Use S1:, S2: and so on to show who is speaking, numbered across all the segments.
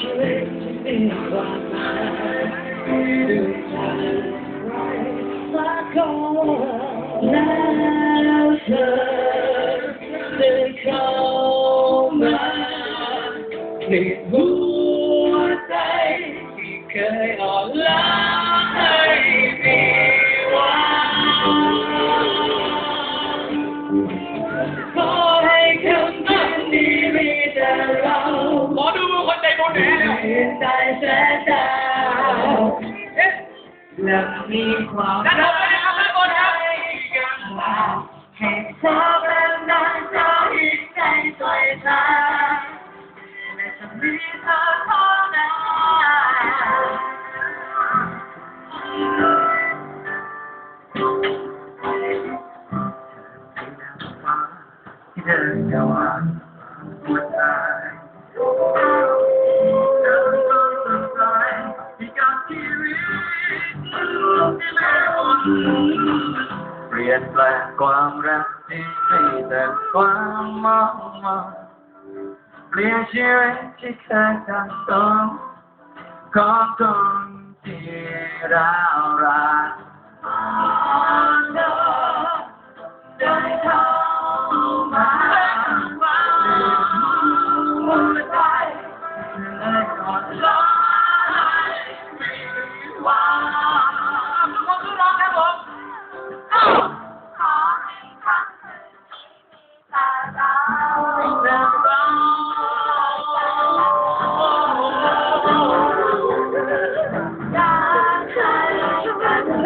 S1: ชีวิตที่มีความหมายดูใจใค และมีความ
S2: ด้านบนยนะครับด้านบนครั
S1: กนมาให้เธอเป็นดังใจใจสวยตาและจะมีเธอเท่านั้น
S3: ที่เดินเข้ามาหัวใจ เปลี่ยนแปลงความรักที่มีแต่ความมองมองเปลี่ยนชีวิตที่เคยทำต้องของคนที่
S1: เรารัก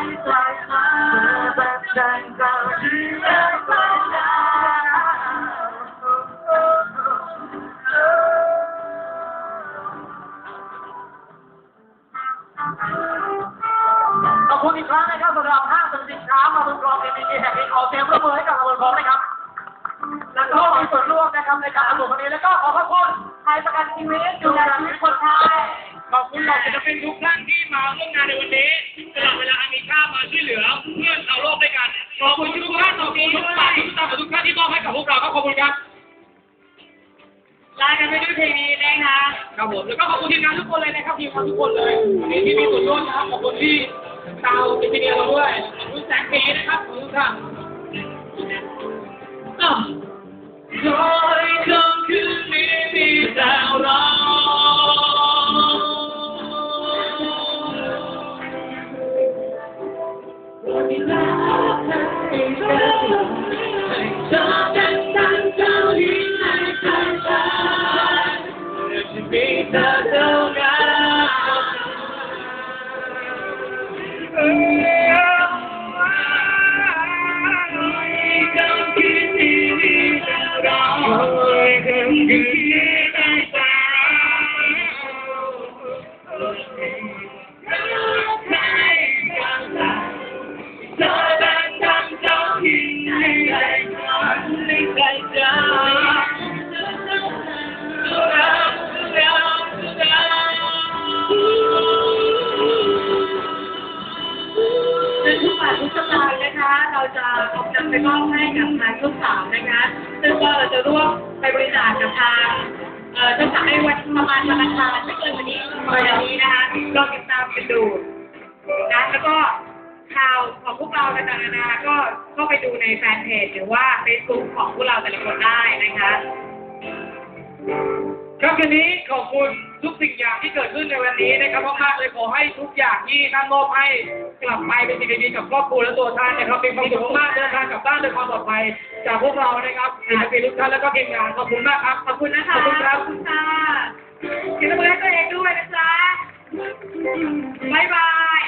S1: ในใจฉันเธอเป็นดังเจ้าหญิงในใจฉัน
S2: ขอบคุณอีกครั้งนะครับสำหรับห้างสรรพสินค้ามาบุญกรองเอ็มบีแห่งนี้ขอเสียงประมือให้กับมาบุญกรองนะครับ แล้วก็มีส่วนร่วมนะครับในการประกวดวันนี้แล้วก็ขอบพระคุณ
S1: ไทยประกันชีวิตดูแลชีวิตคนไทย
S2: ศิลปินทุกท่านที่มาร่วมงานในวันนี้สละเวลาอันมีค่ามาช่วยเหลือเพื่อนชาวโลกด้วยกันขอบคุณทุกท่านขอบคุณทุกปากทุกตาทุกท่านที่มอบให้กับพวกเราครับขอบคุณครับ
S1: ลากันไปด้วยเพลงนี้นะคะ
S2: ครับผมแล้วก็ขอบคุณทีมงานทุกคนเลยนะครับทีมงานทุกคนเลยวันนี้ที่มีส่วนร่วมนะครับขอบคุณที่ดาวเอนจิเนียร์เราด้วยขอบคุณแสงปีนะครับขอบคุณครับอ้าว
S1: เราจะเอานำไปมอบให้กับทางลูกสาวนะคะ ซึ่งก็เราจะร่วมไปบริจาคกับทางเอ่อจะจ่ายวันประมาณวันอังคารไม่เกินวันนี้วันนี้นะคะลองติดตามกันดูนะแล้วก็ข่าวของพวกเราต่างๆนานาก็เข้าไปดูในแฟนเพจหรือว่าเฟซบุ๊กของพวกเราแต่ละคนได้นะคะ
S2: ครับคืนนี้ขอบคุณทุกสิ่งอย่างที่เกิด ขึ้นในวันนี้นะครับมากๆเลยขอให้ทุกอย่างที่ท่านมอบให้กลับไปเป็นสิ่งดีๆกับครอบครัวและตัวท่านนะครับเป็นความสุขมากๆเดินทางกลับบ้านด้วยความปลอดภัยจากพวกเรานะครับศิลปินทุกท่านแล้วก็ทีมงานขอบคุณมากครับ
S1: ขอบคุณนะคะ
S2: ขอบคุณครับ
S1: ขอบคุณค่ะเขียนตัวเลขตัวเองด้วยนะจ๊ะบ๊ายบาย